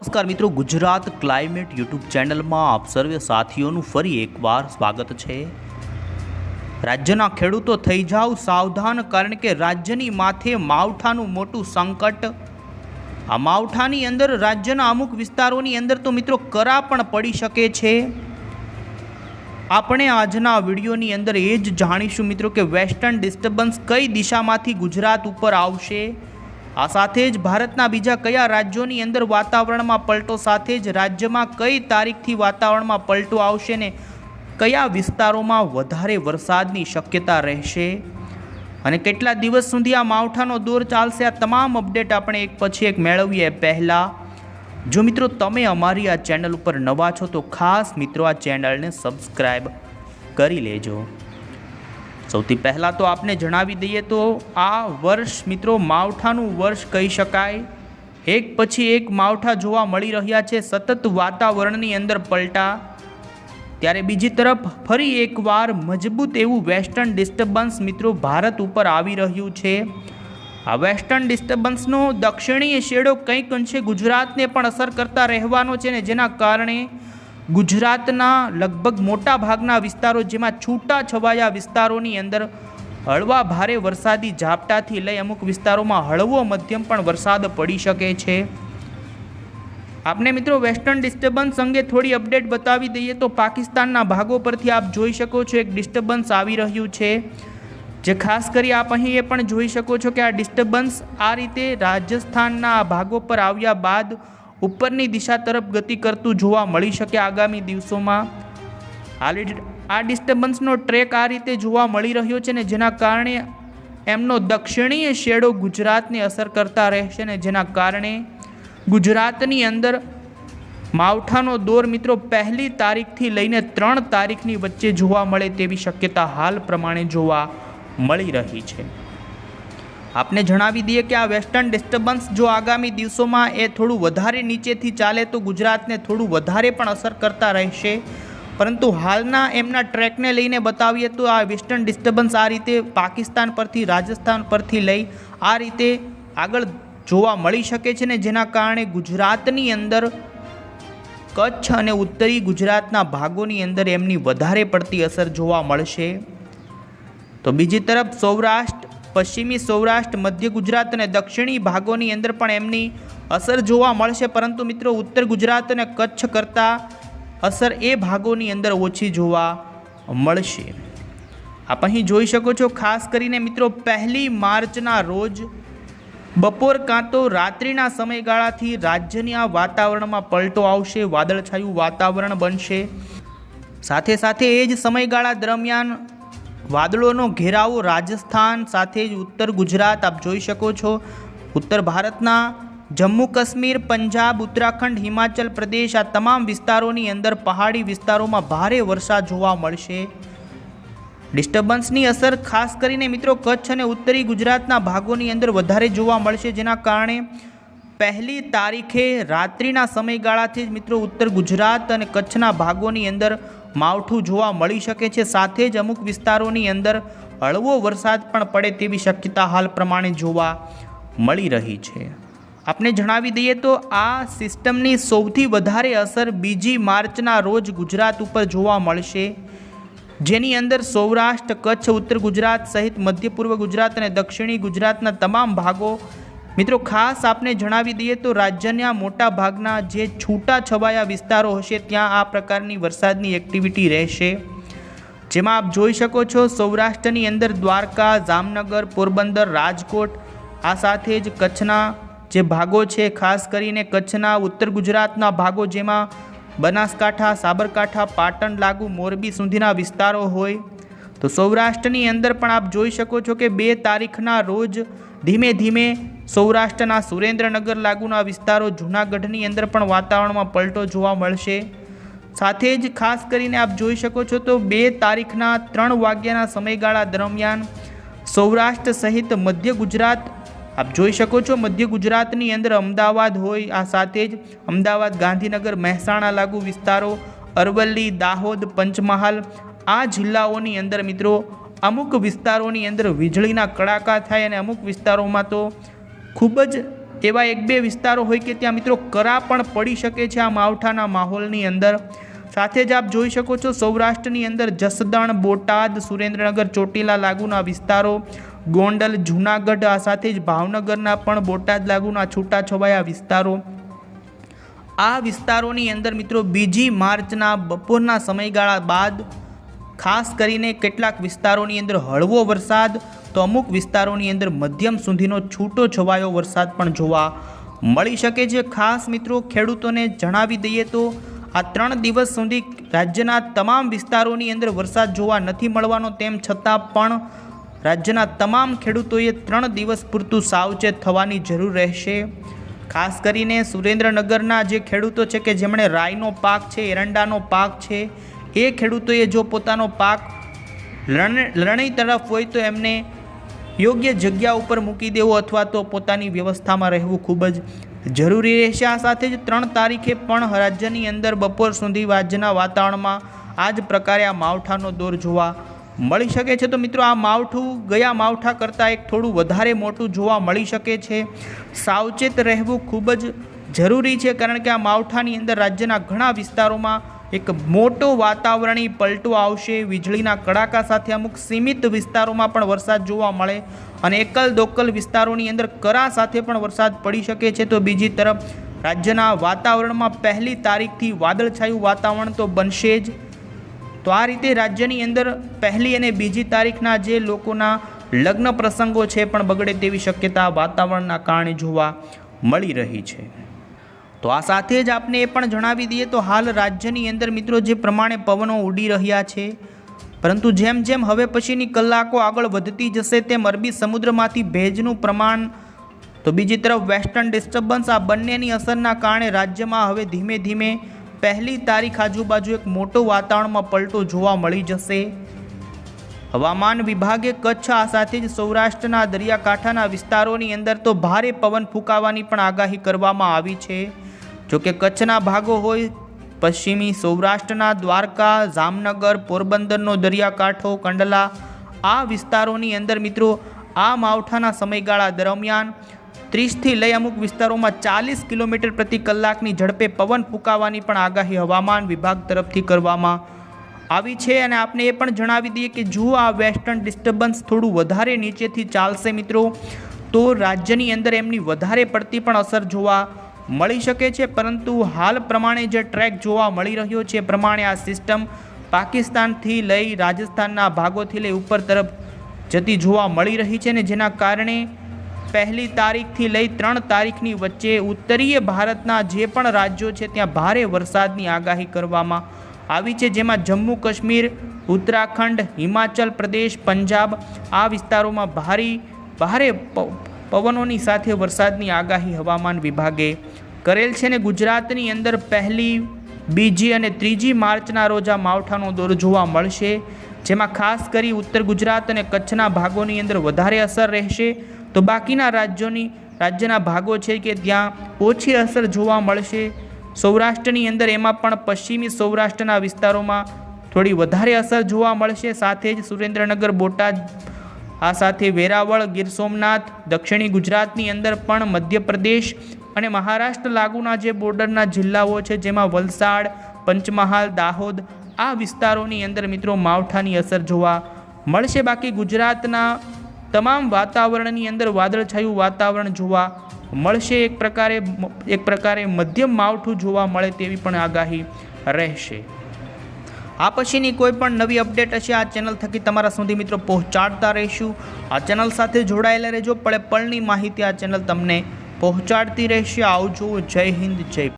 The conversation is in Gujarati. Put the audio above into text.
નમસ્કાર મિત્રો, ગુજરાત ક્લાઇમેટ યુટ્યુબ ચેનલમાં આપ સર્વે સાથીઓનું ફરી એકવાર સ્વાગત છે. રાજ્યના ખેડૂતો થઈ જાઓ સાવધાન કારણ કે રાજ્યની માથે માવઠાનું મોટું સંકટ. આ માવઠાની અંદર રાજ્યના અમુક વિસ્તારોની અંદર તો મિત્રો કરા પણ પડી શકે છે. આપણે આજના વિડીયોની અંદર એ જ જાણીશું મિત્રો કે વેસ્ટર્ન ડિસ્ટર્બન્સ કઈ દિશામાંથી ગુજરાત ઉપર આવશે. આ સાથે જ ભારતના બીજા કયા રાજ્યોની અંદર વાતાવરણમાં પલટો સાથે જ રાજ્યમાં કઈ તારીખથી વાતાવરણમાં પલટો આવશે ને કયા વિસ્તારોમાં વધારે વરસાદની શક્યતા રહેશે? અને કેટલા દિવસ સુધી આ માવઠાનો દોર ચાલશે? આ તમામ અપડેટ આપણે એક પછી એક મેળવીએ પહેલાં. જો મિત્રો તમે અમારી આ ચેનલ ઉપર નવા છો તો ખાસ મિત્રો આ ચેનલને સબસ્ક્રાઈબ કરી લેજો. સૌથી પહેલાં તો આપને જણાવી દઈએ તો આ વર્ષ મિત્રો માવઠાનું વર્ષ કહી શકાય. એક પછી એક માવઠા જોવા મળી રહ્યા છે, સતત વાતાવરણની અંદર પલટા. ત્યારે બીજી તરફ ફરી એકવાર મજબૂત એવું વેસ્ટર્ન ડિસ્ટર્બન્સ મિત્રો ભારત ઉપર આવી રહ્યું છે. આ વેસ્ટર્ન ડિસ્ટર્બન્સનો દક્ષિણીય શેડો કંઈક અંશે ગુજરાતને પણ અસર કરતા રહેવાનો છે ને જેના કારણે ગુજરાતના લગભગ મોટા ભાગના વિસ્તારો જેમાં છૂટા છવાયા વિસ્તારોની અંદર હળવા ભારે વરસાદી ઝાપટાથી લઈ અમુક વિસ્તારોમાં હળવો મધ્યમ પણ વરસાદ પડી શકે છે. આપને મિત્રો વેસ્ટર્ન ડિસ્ટર્બન્સ અંગે થોડી અપડેટ બતાવી દઈએ તો પાકિસ્તાનના ભાગો પરથી આપ જોઈ શકો છો એક ડિસ્ટર્બન્સ આવી રહ્યું છે. જે ખાસ કરી આપ અહીં એ પણ જોઈ શકો છો કે આ ડિસ્ટર્બન્સ આ રીતે રાજસ્થાનના ભાગો પર આવ્યા બાદ ઉપરની દિશા તરફ ગતિ કરતું જોવા મળી શકે આગામી દિવસોમાં. હાલ આ ડિસ્ટર્બન્સનો ટ્રેક આ રીતે જોવા મળી રહ્યો છે ને જેના કારણે એમનો દક્ષિણીય શેડો ગુજરાતને અસર કરતા રહેશે ને જેના કારણે ગુજરાતની અંદર માવઠાનો દોર મિત્રો પહેલી તારીખથી લઈને ત્રણ તારીખની વચ્ચે જોવા મળે તેવી શક્યતા હાલ પ્રમાણે જોવા મળી રહી છે. આપને જણાવી દઈએ કે આ વેસ્ટર્ન ડિસ્ટર્બન્સ જો આગામી દિવસોમાં એ થોડું વધારે નીચેથી ચાલે તો ગુજરાતને થોડું વધારે પણ અસર કરતા રહેશે. પરંતુ હાલના એમના ટ્રેકને લઈને બતાવીએ તો આ વેસ્ટર્ન ડિસ્ટર્બન્સ આ રીતે પાકિસ્તાન પરથી, રાજસ્થાન પરથી લઈ આ રીતે આગળ જોવા મળી શકે છે ને જેના કારણે ગુજરાતની અંદર કચ્છ અને ઉત્તરી ગુજરાતના ભાગોની અંદર એમની વધારે પડતી અસર જોવા મળશે. તો બીજી તરફ સૌરાષ્ટ્ર પશ્ચિમી સૌરાષ્ટ્ર, મધ્ય ગુજરાત અને દક્ષિણી ભાગોની અંદર પણ એમની અસર જોવા મળશે. પરંતુ મિત્રો, ઉત્તર ગુજરાત અને કચ્છ કરતાં અસર એ ભાગોની અંદર ઓછી જોવા મળશે. આપ અહીં જોઈ શકો છો, ખાસ કરીને મિત્રો, પહેલી માર્ચના રોજ બપોર કાં તો રાત્રિના સમયગાળાથી રાજ્યની આ વાતાવરણમાં પલટો આવશે, વાદળછાયું વાતાવરણ બનશે. સાથે સાથે એ જ સમયગાળા દરમિયાન વાદળોનો ઘેરાવો રાજસ્થાન સાથે જ ઉત્તર ગુજરાત આપ જોઈ શકો છો. ઉત્તર ભારતના જમ્મુ કાશ્મીર, પંજાબ, ઉત્તરાખંડ, હિમાચલ પ્રદેશ આ તમામ વિસ્તારોની અંદર પહાડી વિસ્તારોમાં ભારે વરસાદ જોવા મળશે. ડિસ્ટર્બન્સની અસર ખાસ કરીને મિત્રો કચ્છ અને ઉત્તરી ગુજરાતના ભાગોની અંદર વધારે જોવા મળશે જેના કારણે પહેલી તારીખે રાત્રિના સમયગાળાથી જ મિત્રો ઉત્તર ગુજરાત અને કચ્છના ભાગોની અંદર માવઠું જોવા મળી શકે છે. સાથે જ અમુક વિસ્તારોની અંદર હળવો વરસાદ પણ પડે તેવી શક્યતા હાલ પ્રમાણે જોવા મળી રહી છે. આપને જણાવી દઈએ તો આ સિસ્ટમની સૌથી વધારે અસર બીજી માર્ચના રોજ ગુજરાત ઉપર જોવા મળશે. જેની અંદર સૌરાષ્ટ્ર, કચ્છ, ઉત્તર ગુજરાત સહિત મધ્ય પૂર્વ ગુજરાત અને દક્ષિણી ગુજરાતના તમામ ભાગો મિત્રો, ખાસ આપને જણાવી દઈએ તો રાજ્યના મોટા ભાગના જે છૂટા છવાયા વિસ્તારો હશે, ત્યાં આ પ્રકારની વરસાદની એક્ટિવિટી રહેશે. જેમાં આપ જોઈ શકો છો, સૌરાષ્ટ્રની અંદર દ્વારકા, જામનગર, પોરબંદર, રાજકોટ, આ સાથે જ કચ્છના જે ભાગો છે, ખાસ કરીને કચ્છના ઉત્તર ગુજરાતના ભાગો જેમાં બનાસકાંઠા, સાબરકાંઠા, પાટણ લાગુ મોરબી સુધીના વિસ્તારો હોય તો સૌરાષ્ટ્રની અંદર પણ આપ જોઈ શકો છો કે બે તારીખના રોજ ધીમે ધીમે સૌરાષ્ટ્રના સુરેન્દ્રનગર લાગુના વિસ્તારો જૂનાગઢની અંદર પણ વાતાવરણમાં પલટો જોવા મળશે. સાથે જ ખાસ કરીને આપ જોઈ શકો છો તો બે તારીખના ત્રણ વાગ્યાના સમયગાળા દરમિયાન સૌરાષ્ટ્ર સહિત મધ્ય ગુજરાત, આપ જોઈ શકો છો મધ્ય ગુજરાતની અંદર અમદાવાદ હોય, આ સાથે જ અમદાવાદ ગાંધીનગર, મહેસાણા લાગુ વિસ્તારો, અરવલ્લી, દાહોદ, પંચમહાલ આ જિલ્લાઓની અંદર મિત્રો અમુક વિસ્તારોની અંદર વીજળીના કડાકા થાય અને અમુક વિસ્તારોમાં તો ખૂબ જ એવા એક બે વિસ્તારો હોય કે ત્યાં મિત્રો કરા પણ પડી શકે છે આ માવઠાના માહોલની અંદર. સાથે જ આપ જોઈ શકો છો સૌરાષ્ટ્રની અંદર જસદણ, બોટાદ, સુરેન્દ્રનગર, ચોટીલા લાગુના વિસ્તારો, ગોંડલ, જૂનાગઢ, આ સાથે જ ભાવનગરના પણ બોટાદ લાગુના છૂટાછવાયા વિસ્તારો. આ વિસ્તારોની અંદર મિત્રો બીજી માર્ચના બપોરના સમયગાળા બાદ ખાસ કરીને કેટલાક વિસ્તારોની અંદર હળવો વરસાદ તો અમુક વિસ્તારોની અંદર મધ્યમ સુધીનો છૂટો છવાયો વરસાદ પણ જોવા મળી શકે છે. ખાસ મિત્રો, ખેડૂતોને જણાવી દઈએ તો આ ત્રણ દિવસ સુધી રાજ્યના તમામ વિસ્તારોની અંદર વરસાદ જોવા નથી મળવાનો તેમ છતાં પણ રાજ્યના તમામ ખેડૂતોએ ત્રણ દિવસ પૂરતું સાવચેત થવાની જરૂર રહેશે. ખાસ કરીને સુરેન્દ્રનગરના જે ખેડૂતો છે કે જેમણે રાઈનો પાક છે, એરંડાનો પાક છે એ ખેડૂતોએ જો પોતાનો પાક લણ- લણણી તરફ હોય તો એમને યોગ્ય જગ્યા ઉપર મૂકી દેવો અથવા તો પોતાની વ્યવસ્થામાં રહેવું ખૂબ જ જરૂરી રહેશે. આ સાથે જ ત્રણ તારીખે પણ રાજ્યની અંદર બપોર સુધી રાજ્યના વાતાવરણમાં આ જ પ્રકારે આ માવઠાનો દોર જોવા મળી શકે છે. તો મિત્રો, આ માવઠું ગયા માવઠા કરતાં એક થોડું વધારે મોટું જોવા મળી શકે છે. સાવચેત રહેવું ખૂબ જ જરૂરી છે, કારણ કે આ માવઠાની અંદર રાજ્યના ઘણા વિસ્તારોમાં એક મોટો વાતાવરણીય પલટો આવશે. વીજળીના કડાકા સાથે અમુક સીમિત વિસ્તારોમાં પણ વરસાદ જોવા મળે અને એકલ દોકલ વિસ્તારોની અંદર કરા સાથે પણ વરસાદ પડી શકે છે. તો બીજી તરફ, રાજ્યના વાતાવરણમાં પહેલી તારીખથી વાદળછાયું વાતાવરણ તો બનશે જ. તો આ રીતે રાજ્યની અંદર પહેલી અને બીજી તારીખના જે લોકોના લગ્ન પ્રસંગો છે પણ બગડે તેવી શક્યતા વાતાવરણના કારણે જોવા મળી રહી છે. તો આ સાથે જ આપને એ પણ જણાવી દઈએ તો હાલ રાજ્યની અંદર મિત્રો જે પ્રમાણે પવનો ઉડી રહ્યા છે, પરંતુ જેમ જેમ હવે પછીની કલાકો આગળ વધતી જશે તેમ અરબી સમુદ્રમાંથી ભેજનું પ્રમાણ, તો બીજી તરફ વેસ્ટર્ન ડિસ્ટર્બન્સ આ બંનેની અસરના કારણે રાજ્યમાં હવે ધીમે ધીમે પહેલી તારીખ આજુબાજુ એક મોટો વાતાવરણમાં પલટો જોવા મળી જશે. હવામાન વિભાગે કચ્છ, આ સાથે જ સૌરાષ્ટ્રના દરિયાકાંઠાના વિસ્તારોની અંદર તો ભારે પવન ફૂંકાવાની પણ આગાહી કરવામાં આવી છે. જોકે કચ્છના ભાગો હોય, પશ્ચિમી સૌરાષ્ટ્રના દ્વારકા, જામનગર, પોરબંદરનો દરિયાકાંઠો, કંડલા, આ વિસ્તારોની અંદર મિત્રો, આ માવઠાના સમયગાળા દરમિયાન ત્રીસથી લઈ અમુક વિસ્તારોમાં ચાલીસ કિલોમીટર પ્રતિ કલાકની ઝડપે પવન ફૂંકાવાની પણ આગાહી હવામાન વિભાગ તરફથી કરવામાં આવી છે અને આપને એ પણ જણાવી દઈએ કે જો આ વેસ્ટર્ન ડિસ્ટર્બન્સ થોડું વધારે નીચેથી ચાલશે મિત્રો, તો રાજ્યની અંદર એમની વધારે પડતી પણ અસર જોવા મળી શકે છે, પરંતુ હાલ પ્રમાણે જે ટ્રેક જોવા મળી રહ્યો છે પ્રમાણે આ સિસ્ટમ પાકિસ્તાનથી લઈ રાજસ્થાનના ભાગોથી લઈ ઉપર તરફ જતી જોવા મળી રહી છે ને જેના કારણે પહેલી તારીખથી લઈ ત્રણ તારીખની વચ્ચે ઉત્તરીય ભારતના જે પણ રાજ્યો છે ત્યાં ભારે વરસાદની આગાહી કરવામાં આવી છે, જેમાં જમ્મુ કાશ્મીર, ઉત્તરાખંડ, હિમાચલ પ્રદેશ, પંજાબ આ વિસ્તારોમાં ભારે ભારે પવનોની સાથે વરસાદની આગાહી હવામાન વિભાગે કરેલ છે ને ગુજરાતની અંદર પહેલી, બીજી અને ત્રીજી માર્ચના રોજ આ માવઠાનો દોર જોવા મળશે, જેમાં ખાસ કરી ઉત્તર ગુજરાત અને કચ્છના ભાગોની અંદર વધારે અસર રહેશે. તો બાકીના રાજ્યોની, રાજ્યના ભાગો છે કે ત્યાં ઓછી અસર જોવા મળશે. સૌરાષ્ટ્રની અંદર એમાં પણ પશ્ચિમી સૌરાષ્ટ્રના વિસ્તારોમાં થોડી વધારે અસર જોવા મળશે. સાથે જ સુરેન્દ્રનગર, બોટાદ આ સાથે વેરાવળ, ગીર સોમનાથ, દક્ષિણી ગુજરાતની અંદર પણ મધ્યપ્રદેશ અને મહારાષ્ટ્ર લાગુના જે બોર્ડરના જિલ્લાઓ છે, જેમાં વલસાડ, પંચમહાલ, દાહોદ, આ વિસ્તારોની અંદર મિત્રો માવઠાની અસર જોવા મળશે. બાકી ગુજરાતના તમામ વાતાવરણની અંદર વાદળછાયું વાતાવરણ જોવા મળશે. એક પ્રકારે એક પ્રકારે મધ્યમ માવઠું જોવા મળે તેવી પણ આગાહી રહેશે. આ પછીની કોઈ પણ નવી અપડેટ હશે, આ ચેનલ થકી તમારા સુધી મિત્રો પહોંચાડતા રહીશું. આ ચેનલ સાથે જોડાયેલા રહેજો, પળે પળની માહિતી આ ચેનલ તમને પહોંચાડતી રહેશે. આવજો, જય હિન્દ, જય